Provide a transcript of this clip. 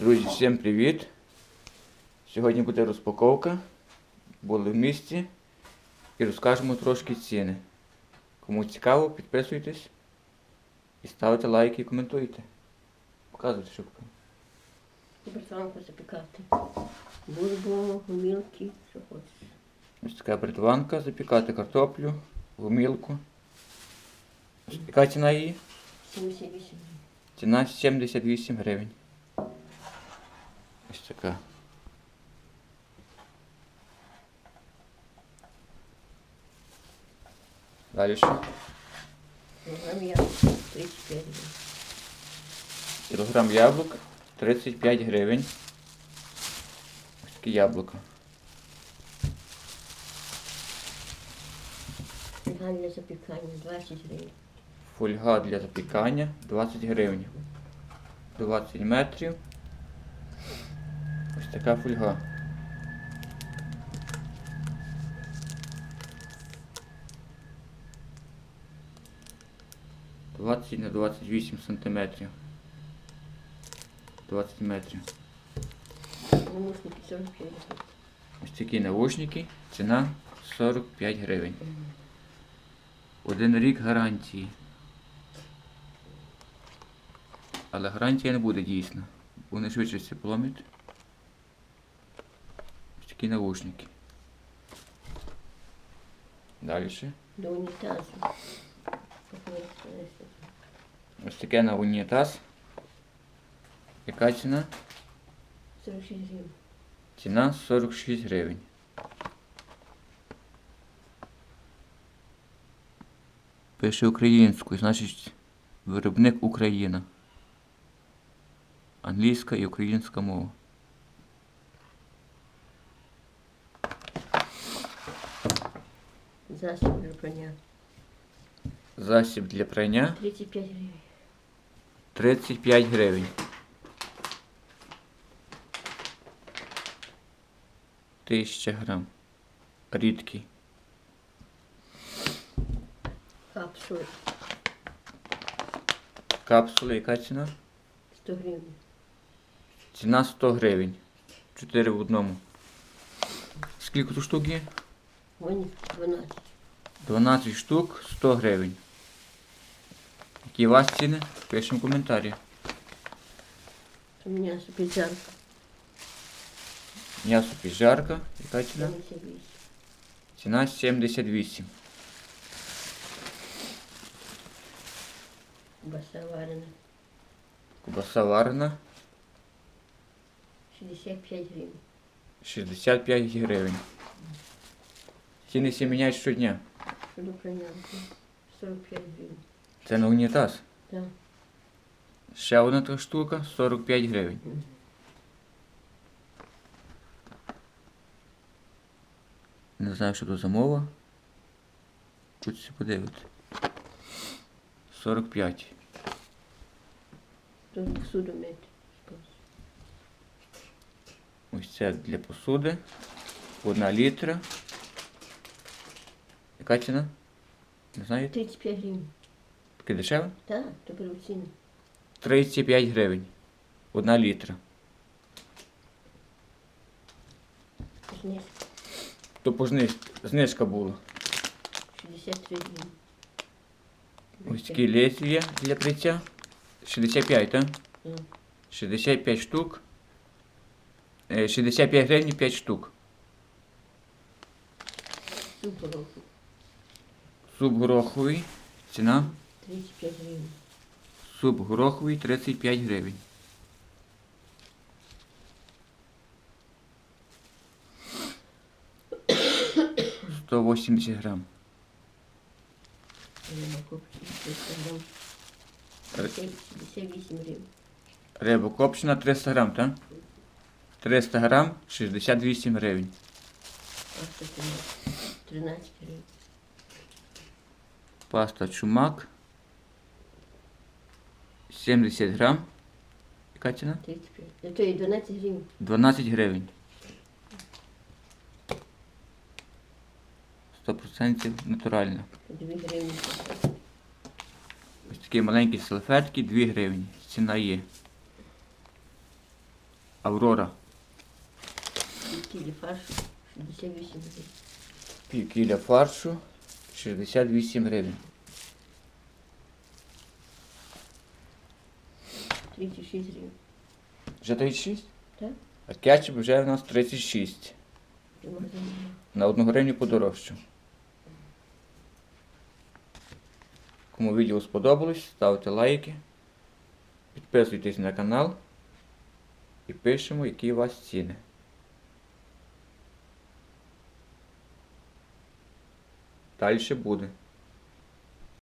Друзі, всім привіт! Сьогодні буде розпаковка. Були в місті і розкажемо трошки ціни. Кому цікаво, підписуйтесь і ставте лайки і коментуйте. Показуйте, що купили. Бертванку запікати. Бурбу, гумілки, що хочеш. Ось така бритванка, запікати картоплю, гумілку. Яка ціна її? 78 Ціна 78 гривень. Ось така. Далі що? Кілограм яблук 35 гривень. Кілограм яблук 35 гривень. Ось такі яблука. Фольга для запікання 20 гривень. Фольга для запікання 20 гривень. 20 метрів. Така фольга. Двадцять на 28 сантиметрів. 20 метрів. Намушники 45 гривень. Ось такі навушники. Ціна 45 гривень. Один рік гарантії. Але гарантія не буде дійсна. Вони швидше. Ось такі навушники. Далі. До унітазу. Ось таке на унітаз. Яка ціна? 46 гривень. Ціна 46 гривень. Пише українською, значить виробник Україна. Англійська і українська мова. Засіб для прання. Засіб для прання 35 гривень. 35 гривень. Тисяча грам. Рідкий. Капсули Капсула, яка ціна? 100 гривень. Ціна 100 гривень. 4 в одному. Скільки тут штук є? Вони 12. 12 штук 100 гривень. Які у вас ціни? Пишемо в коментарі. У мене піджарка. М'ясо піджарка. Яка ціна? 78. Ціна 78. Баса варена. Кубаса варена 65 гривень. 65 гривень. Ціни всі міняють щодня. Що до прання? 45 гривень. Це на унітаз. Так. Ще одна така штука 45 гривень. Не знаю, що тут за мова. Хочеться подивити. 45. Тут посуду мити. Ось це для посуди. Одна літра. Яка ціна? Не знаєте? 35 гривень. Таке дешеве? Так, то беру ціну. 35 гривень. Одна літра. Знизу То по зниж... знижка була. 63 гривень. Ось такі лезвія для бриття. 65, так? Ну, 65 штук. Е, 65 гривень 5 штук. Суп гороху. Суп гороховий. Ціна. 35 гривень. Суп гороховий 35 гривень. Сто восемьдесят грам. Риба копчена 300 грам. Ри- 58 гривень. Риба копчена 300 грам, так? 300 грам 68 гривень. Паста томат. 13 гривень. Паста чумак. 70 грам. Яка ціна? 35. А то і 12 гривень. 12 гривень. 100% натуральна. 2 гривні. Ось такі маленькі салфетки 2 гривні. Ціна є. Аврора. Кілі фаршу 68 гривень. Пів кіля фаршу 68 гривень. 36 гривень. Вже 36? Так. А кетчуп вже у нас 36. Ти в магазині була. На одну гривню подорожчав. Кому відео сподобалось, ставте лайки, підписуйтесь на канал і пишемо, які у вас ціни. Далі буде.